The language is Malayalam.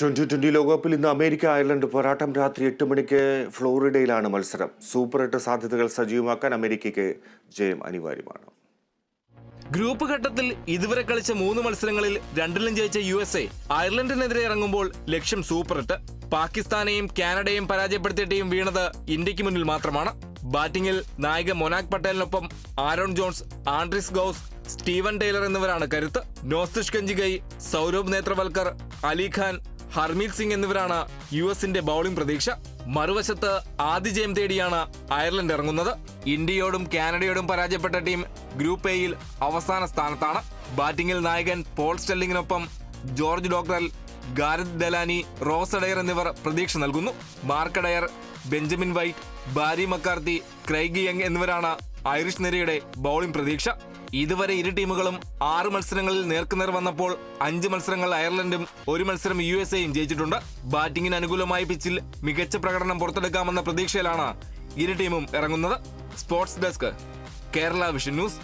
ട്വന്റി ട്വന്റി ലോകകപ്പിൽ ഇന്ന് അമേരിക്ക അയർലൻഡ് പോരാട്ടം രാത്രി എട്ട് മണിക്ക് ഫ്ലോറിഡയിലാണ് മത്സരം. സൂപ്പർ എട്ട് സാധ്യതകൾ സജീവമാക്കാൻ അമേരിക്കയ്ക്ക് ജയം അനിവാര്യമാണ്. ഗ്രൂപ്പ് ഘട്ടത്തിൽ ഇതുവരെ കളിച്ച മൂന്ന് മത്സരങ്ങളിൽ രണ്ടിലും ജയിച്ച യു എസ് എ അയർലൻഡിനെതിരെ ഇറങ്ങുമ്പോൾ ലക്ഷ്യം സൂപ്പർ എട്ട്. പാകിസ്ഥാനെയും കാനഡയും പരാജയപ്പെടുത്തിയ ടീം വീണത് ഇന്ത്യയ്ക്ക് മുന്നിൽ മാത്രമാണ്. ബാറ്റിംഗിൽ നായിക Monank പട്ടേലിനൊപ്പം Aaron Jones Andries Gous Steven Taylor എന്നിവരാണ് കരുത്ത്. നോസ്തിഷ് കഞ്ചിഗൈ സൗരഭ് നേത്രവൽക്കർ അലിഖാൻ ഹർമീത് സിംഗ് എന്നിവരാണ് യു എസിന്റെ ബൌളിംഗ് പ്രതീക്ഷ. മറുവശത്ത് ആദ്യ ജയം തേടിയാണ് അയർലൻഡ് ഇറങ്ങുന്നത്. ഇന്ത്യയോടും കാനഡയോടും പരാജയപ്പെട്ട ടീം ഗ്രൂപ്പ് എയിൽ അവസാന സ്ഥാനത്താണ്. ബാറ്റിംഗിൽ നായകൻ Paul സ്റ്റെല്ലിങ്ങിനൊപ്പം George Dockrell Gareth Delany Ross Adair എന്നിവർ പ്രതീക്ഷ നൽകുന്നു. Mark Adair Benjamin White Barry McCarthy Craig Young എന്നിവരാണ് ഐറിഷ് നിരയുടെ ബൌളിംഗ് പ്രതീക്ഷ. ഇതുവരെ ഇരു ടീമുകളും ആറ് മത്സരങ്ങളിൽ നേർക്കുനേർ വന്നപ്പോൾ അഞ്ച് മത്സരങ്ങൾ അയർലൻഡും ഒരു മത്സരം യു എസ് എയും ജയിച്ചിട്ടുണ്ട്. ബാറ്റിംഗിന് അനുകൂലമായ പിച്ചിൽ മികച്ച പ്രകടനം പുറത്തെടുക്കാമെന്ന പ്രതീക്ഷയിലാണ് ഇരു ടീമും ഇറങ്ങുന്നത്. Sports desk Kerala Vision News